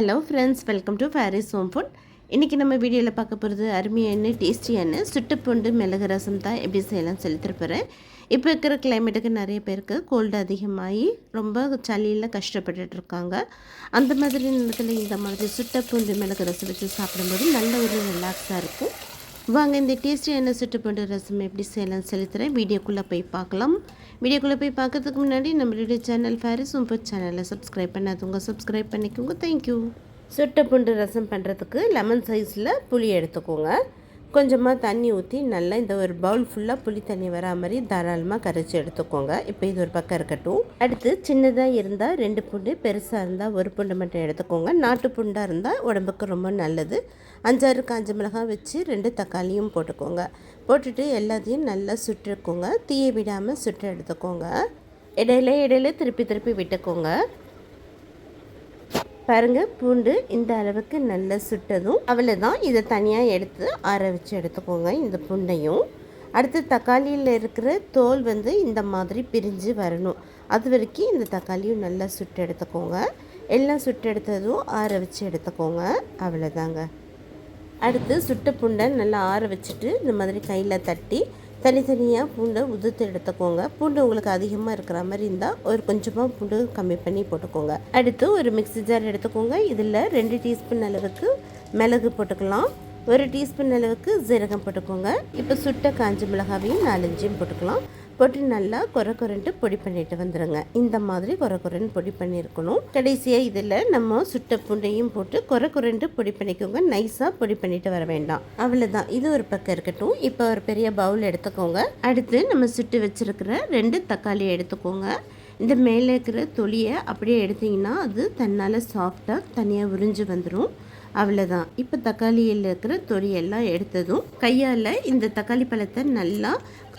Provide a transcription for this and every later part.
Hello friends welcome to Fairy's home food இன்றைக்கி நம்ம வீடியோவில் பார்க்க போகிறது அருமையான டேஸ்டியான சுட்டுப்பூண்டு மிளகு ரசம் தான் எப்படி செய்யலாம் சொல்லி இப்போ இருக்கிற கிளைமேட்டுக்கு நிறைய பேருக்கு கோல்டு அதிகமாகி ரொம்ப சளியில் கஷ்டப்பட்டுட்டு இருக்காங்க. அந்த மாதிரி நேரத்தில் இந்த மாதிரி சுட்டப்பூண்டு மிளகு ரசம் வச்சு சாப்பிடும்போது நல்ல ஒரு ரிலாக்ஸாக இருக்கும். வாங்க இந்த டேஸ்டியான சுட்டுப்பூண்டு ரசம் எப்படி செய்யலாம் செலுத்துகிறேன் வீடியோக்குள்ளே போய் பார்க்கலாம். வீடியோக்குள்ளே போய் பார்க்கறதுக்கு முன்னாடி நம்மளுடைய சேனல் ஃபேரிஸ் உங்கள் சேனலை சப்ஸ்கிரைப் பண்ணாதவங்க சப்ஸ்கிரைப் பண்ணிக்கோங்க. தேங்க்யூ சுட்டுப்பூண்டு ரசம் பண்ணுறதுக்கு லெமன் சைஸில் புளி எடுத்துக்கோங்க. கொஞ்சமாக தண்ணி ஊற்றி நல்லா இந்த ஒரு பவுல் ஃபுல்லாக புளி தண்ணி வரா மாதிரி தாராளமாக கரைச்சி எடுத்துக்கோங்க. இப்போ இது ஒரு பக்கம் இருக்கட்டும். அடுத்து சின்னதாக இருந்தால் ரெண்டு புண்டு பெருசாக இருந்தால் ஒரு புண்டு மட்டும் எடுத்துக்கோங்க. நாட்டு புண்டாக இருந்தால் உடம்புக்கு ரொம்ப நல்லது. அஞ்சாறு காஞ்ச மிளகாய் வச்சு ரெண்டு தக்காளியும் போட்டுக்கோங்க. போட்டுட்டு எல்லாத்தையும் நல்லா சுட்டுக்கோங்க. தீயை விடாமல் சுட்டு எடுத்துக்கோங்க. இடையில இடையில திருப்பி திருப்பி விட்டுக்கோங்க. பாருங்கள் பூண்டு இந்த அளவுக்கு நல்லா சுட்டதும் அவ்வளோதான் இதை தனியாக எடுத்து ஆற வச்சு எடுத்துக்கோங்க இந்த பூண்டையும். அடுத்து தக்காளியில் இருக்கிற தோல் வந்து இந்த மாதிரி பிரிஞ்சு வரணும். அது வரைக்கும் இந்த தக்காளியும் நல்லா சுட்டு எடுத்துக்கோங்க. எல்லாம் சுட்டு எடுத்ததும் ஆற வச்சு எடுத்துக்கோங்க. அவ்வளோதாங்க அடுத்து சுட்ட புண்டை நல்லா ஆற வச்சுட்டு இந்த மாதிரி கையில் தட்டி தனித்தனியாக பூண்டை உதுத்து எடுத்துக்கோங்க. பூண்டு உங்களுக்கு அதிகமாக இருக்கிற மாதிரி இருந்தால் ஒரு கொஞ்சமாக பூண்டு கம்மி பண்ணி போட்டுக்கோங்க. அடுத்து ஒரு மிக்சி ஜார் எடுத்துக்கோங்க. இதில் ரெண்டு டீஸ்பூன் அளவுக்கு மிளகு போட்டுக்கலாம். ஒரு டீஸ்பூன் அளவுக்கு ஜீரகம் போட்டுக்கோங்க. இப்போ சுட்ட காஞ்ச மிளகாவையும் நாலஞ்சையும் போட்டுக்கலாம். போட்டு நல்லா குறை குறைன்ட்டு பொடி பண்ணிட்டு வந்துடுங்க இந்த மாதிரி குறை குறைன்னு பொடி பண்ணியிருக்கணும் கடைசியாக இதில் நம்ம சுட்ட பூண்டையும் போட்டு குறை குறைன்ட்டு பொடி பண்ணிக்கோங்க. நைஸாக பொடி பண்ணிட்டு வர வேண்டாம். அவ்வளோதான் இது ஒரு பக்கம் இருக்கட்டும். இப்போ ஒரு பெரிய பவுல் எடுத்துக்கோங்க. அடுத்து நம்ம சுட்டு வச்சுருக்கிற ரெண்டு தக்காளி எடுத்துக்கோங்க. இந்த மேலே இருக்கிற தொலியை அப்படியே எடுத்திங்கன்னா அது தன்னால் சாஃப்டாக தனியாக உறிஞ்சு வந்துடும் அவ்வளோதான் இப்போ தக்காளியில் இருக்கிற தொலியெல்லாம் எடுத்ததும் கையால் இந்த தக்காளி பழத்தை நல்லா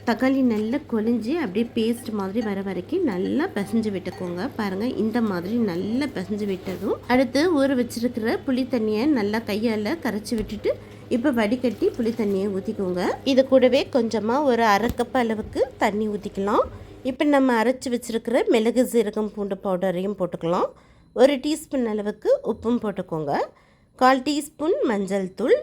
தக்காளி நல்லா கொழிஞ்சு அப்படியே பேஸ்ட் மாதிரி வர வரைக்கும் நல்லா பிசைஞ்சு விட்டுக்கோங்க. பாருங்கள் இந்த மாதிரி நல்லா பிசைஞ்சு விட்டதும். அடுத்து ஊற வச்சிருக்கிற புளி தண்ணியை நல்லா கையால் கரைச்சி விட்டுட்டு இப்போ வடிகட்டி புளி தண்ணியை ஊற்றிக்கோங்க இது கூடவே கொஞ்சமாக ஒரு அரை கப் அளவுக்கு தண்ணி ஊற்றிக்கலாம் இப்போ நம்ம அரைச்சி வச்சுருக்கிற மிளகு சீரகம் பூண்டு பவுடரையும் போட்டுக்கலாம். ஒரு டீஸ்பூன் அளவுக்கு உப்பும் போட்டுக்கோங்க. கால் டீஸ்பூன் மஞ்சள் தூள்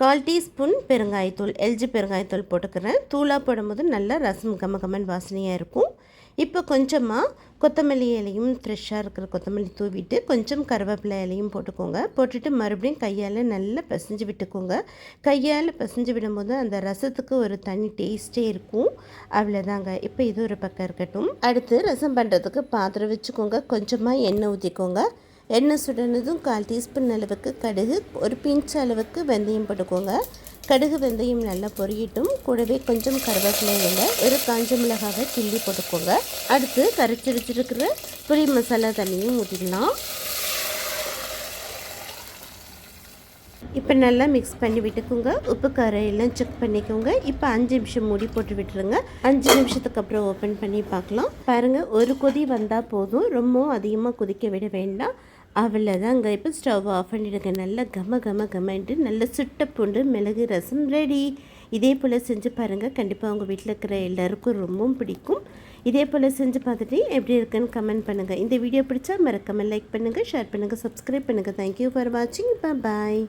கால் டீஸ்பூன் பெருங்காயத்தூள் எல்ஜி பெருங்காயத்தூள் போட்டுக்கிறேன். தூளாக போடும்போது நல்லா ரசம் கம கமன் வாசனையாக இருக்கும். இப்போ கொஞ்சமாக கொத்தமல்லி இலையும் ஃப்ரெஷ்ஷாக இருக்கிற கொத்தமல்லி தூவிட்டு கொஞ்சம் கருவேப்பிலை இலையும் போட்டுக்கோங்க. போட்டுட்டு மறுபடியும் கையால் நல்லா பிசைஞ்சு விட்டுக்கோங்க. கையால் பிசைஞ்சு விடும்போது அந்த ரசத்துக்கு ஒரு தனி டேஸ்ட்டே இருக்கும். அவ்வளோதாங்க இப்போ இது ஒரு பக்கம் இருக்கட்டும். அடுத்து ரசம் பண்ணுறதுக்கு பாத்திரம் வச்சுக்கோங்க. கொஞ்சமாக எண்ணெய் ஊற்றிக்கோங்க எண்ணெய் சுடனதும் கால் டீஸ்பூன் அளவுக்கு கடுகு ஒரு பிஞ்ச் அளவுக்கு வெந்தயம் போட்டுக்கோங்க. கடுகு வெந்தயம் நல்லா பொரியட்டும். கூடவே கொஞ்சம் கருவேப்பிலை இல்லை ஒரு காஞ்ச மிளகாவை கிள்ளி போட்டுக்கோங்க. அடுத்து கரைச்சி வச்சுருக்கிற புளி மசாலா தண்ணியும் ஊற்றிக்கலாம் இப்போ நல்லா மிக்ஸ் பண்ணி விட்டுக்கோங்க. உப்பு காரம் எல்லாம் செக் பண்ணிக்கோங்க. இப்போ அஞ்சு நிமிஷம் மூடி போட்டு விட்டுருங்க. அஞ்சு நிமிஷத்துக்கு அப்புறம் ஓப்பன் பண்ணி பார்க்கலாம். பாருங்கள் ஒரு கொதி வந்தால் போதும். ரொம்பவும் அதிகமாக கொதிக்க விட வேண்டாம். அவ்வளோதாங்க இப்போ ஸ்டவ் ஆஃப் பண்ணிவிடுங்க நல்லா கம கம கமன்ட்டு நல்ல சுட்ட பூண்டு மிளகு ரசம் ரெடி. இதே போல் செஞ்சு பாருங்கள் கண்டிப்பாக உங்கள் வீட்டில் இருக்கிற எல்லாருக்கும் ரொம்பவும் பிடிக்கும். இதே போல் செஞ்சு பார்த்துட்டு எப்படி இருக்குன்னு கமெண்ட் பண்ணுங்கள் இந்த வீடியோ பிடிச்சா மறக்காமல் லைக் பண்ணுங்கள் ஷேர் பண்ணுங்கள் சப்ஸ்கிரைப் பண்ணுங்கள் தேங்க்யூ ஃபார் வாட்சிங் பாய்